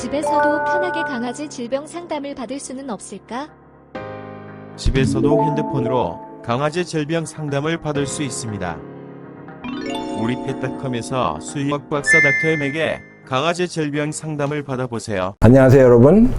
집에서도 편하게 강아지 질병 상담을 받을 수는 없을까? 집에서도 핸드폰으로 강아지 질병 상담을 받을 수 있습니다. 우리 펫닷컴에서 수의학 박사 닥터엠에게 강아지 질병 상담을 받아보세요. 안녕하세요 여러분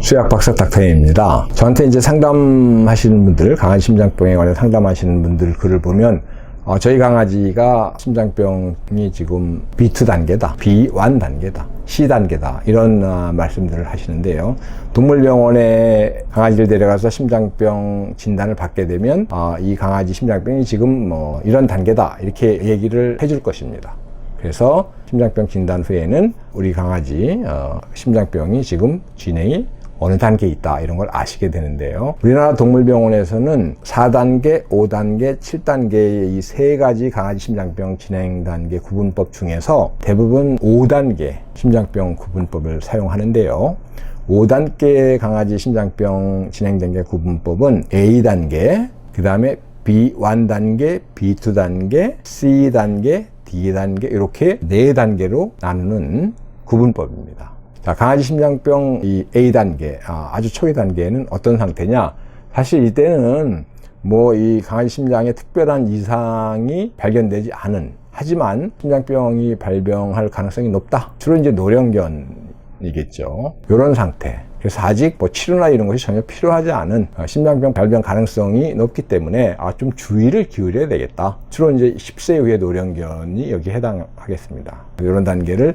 수약 박사 닥터입니다 저한테 이제 상담하시는 분들 강아지 심장병에 관해 상담하시는 분들 글을 보면 어, 저희 강아지가 심장병이 지금 B2 단계다 B1 단계다 C 단계다 이런 어, 말씀들을 하시는데요. 동물병원에 강아지를 데려가서 심장병 진단을 받게 되면 어, 이 강아지 심장병이 지금 뭐 이런 단계다 이렇게 얘기를 해줄 것입니다. 그래서 심장병 진단 후에는 우리 강아지 어, 심장병이 지금 진행이 어느 단계에 있다 이런 걸 아시게 되는데요. 우리나라 동물병원에서는 4단계, 5단계, 7단계의 이 세 가지 강아지 심장병 진행 단계 구분법 중에서 대부분 5단계 심장병 구분법을 사용하는데요. 5단계 강아지 심장병 진행 단계 구분법은 A 단계, 그 다음에 B1 단계, B2 단계, C 단계, D 단계 이렇게 네 단계로 나누는 구분법입니다. 자, 강아지 심장병 이 A 단계, 아, 아주 초기 단계는 어떤 상태냐? 사실 이때는 뭐 이 강아지 심장에 특별한 이상이 발견되지 않은 하지만 심장병이 발병할 가능성이 높다. 주로 이제 노령견이겠죠. 이런 상태. 그래서 아직 뭐 치료나 이런 것이 전혀 필요하지 않은 어, 심장병 발병 가능성이 높기 때문에 아, 좀 주의를 기울여야 되겠다. 주로 이제 10세 이후의 노령견이 여기 해당하겠습니다. 이런 단계를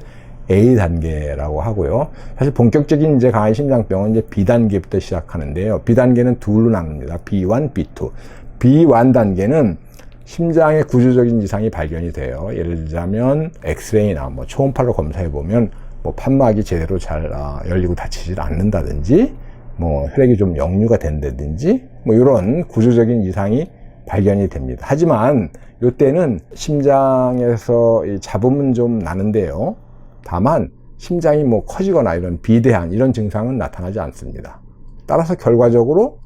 A 단계라고 하고요. 사실 본격적인 이제 강아지 심장병은 이제 B 단계부터 시작하는데요. B 단계는 둘로 나눕니다. B1, B2. B1 단계는 심장의 구조적인 이상이 발견이 돼요. 예를 들자면 엑스레이나 뭐 초음파로 검사해 보면 뭐 판막이 제대로 잘 아, 열리고 닫히질 않는다든지 뭐 혈액이 좀 역류가 된다든지 뭐 이런 구조적인 이상이 발견이 됩니다. 하지만 이때는 심장에서 이 잡음은 좀 나는데요. 다만 심장이 뭐 커지거나 이런 비대한 이런 증상은 나타나지 않습니다. 따라서 결과적으로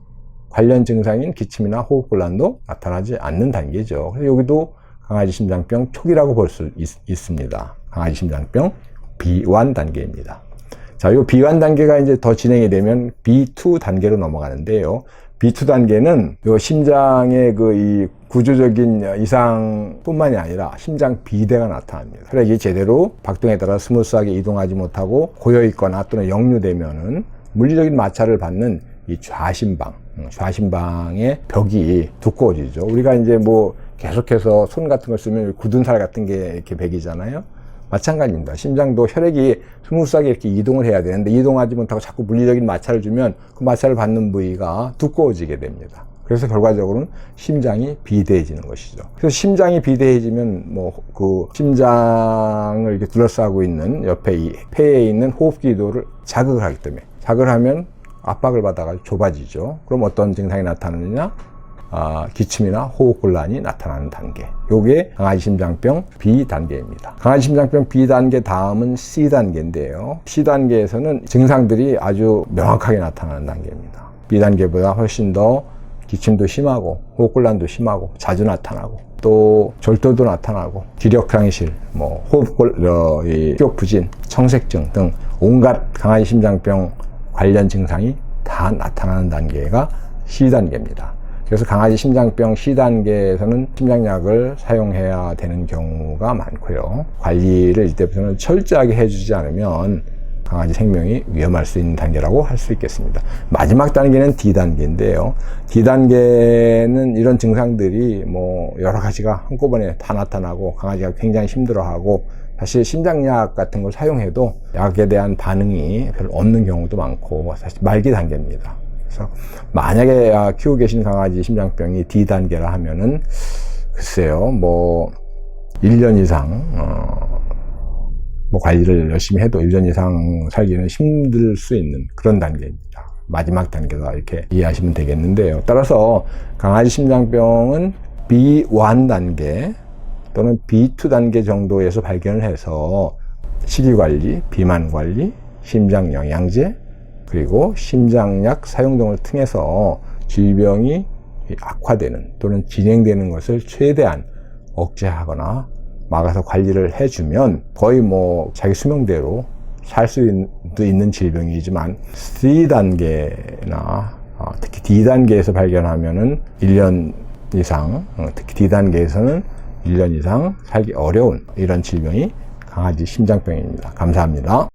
관련 증상인 기침이나 호흡곤란도 나타나지 않는 단계죠. 그래서 여기도 강아지 심장병 초기라고 볼 수 있습니다. 강아지 심장병 B1 단계입니다. 자, 이 B1 단계가 이제 더 진행이 되면 B2 단계로 넘어가는데요. B2 단계는 요 심장의 그 이 구조적인 이상뿐만이 아니라 심장 비대가 나타납니다. 혈액이 제대로 박동에 따라 스무스하게 이동하지 못하고 고여 있거나 또는 역류되면은 물리적인 마찰을 받는 이 좌심방, 음, 좌심방의 벽이 두꺼워지죠. 우리가 이제 뭐 계속해서 손 같은 걸 쓰면 굳은 살 같은 게 이렇게 베기잖아요. 마찬가지입니다. 심장도 혈액이 스무스하게 이렇게 이동을 해야 되는데 이동하지 못하고 자꾸 물리적인 마찰을 주면 그 마찰을 받는 부위가 두꺼워지게 됩니다. 그래서 결과적으로는 심장이 비대해지는 것이죠. 그래서 심장이 비대해지면 뭐 그 심장을 이렇게 둘러싸고 있는 옆에 이 폐에 있는 호흡기도를 자극을 하기 때문에 자극을 하면 압박을 받아가지고 좁아지죠. 그럼 어떤 증상이 나타나느냐? 아, 기침이나 호흡곤란이 나타나는 단계. 요게 강아지 심장병 B 단계입니다. 강아지 심장병 B 단계 다음은 C 단계인데요. C 단계에서는 증상들이 아주 명확하게 나타나는 단계입니다. B 단계보다 훨씬 더 기침도 심하고 호흡곤란도 심하고 자주 나타나고 또 절도도 나타나고 기력 상실, 뭐 호흡곤, 어, 이 기억부진, 청색증 등 온갖 강아지 심장병 관련 증상이 다 나타나는 단계가 C 단계입니다. 그래서 강아지 심장병 C 단계에서는 심장약을 사용해야 되는 경우가 많고요. 관리를 이때부터는 철저하게 해주지 않으면 강아지 생명이 위험할 수 있는 단계라고 할 수 있겠습니다. 마지막 단계는 D 단계인데요. D 단계는 이런 증상들이 뭐 여러 가지가 한꺼번에 다 나타나고 강아지가 굉장히 힘들어하고 사실 심장약 같은 걸 사용해도 약에 대한 반응이 별로 없는 경우도 많고 사실 말기 단계입니다. 그래서 만약에 아, 키우고 계신 강아지 심장병이 D 단계라 하면은 글쎄요 뭐 1년 이상 어, 뭐 관리를 열심히 해도 1년 이상 살기는 힘들 수 있는 그런 단계입니다. 마지막 단계다 이렇게 이해하시면 되겠는데요. 따라서 강아지 심장병은 B1 단계 또는 B2 단계 정도에서 발견을 해서 식이 관리, 비만 관리, 심장 영양제 그리고 심장약 사용 등을 통해서 질병이 악화되는 또는 진행되는 것을 최대한 억제하거나 막아서 관리를 해주면 거의 뭐 자기 수명대로 살 수도 있는 질병이지만 C단계나 어, 특히 D단계에서 발견하면은 1년 이상, 어, 특히 D단계에서는 1년 이상 살기 어려운 이런 질병이 강아지 심장병입니다. 감사합니다.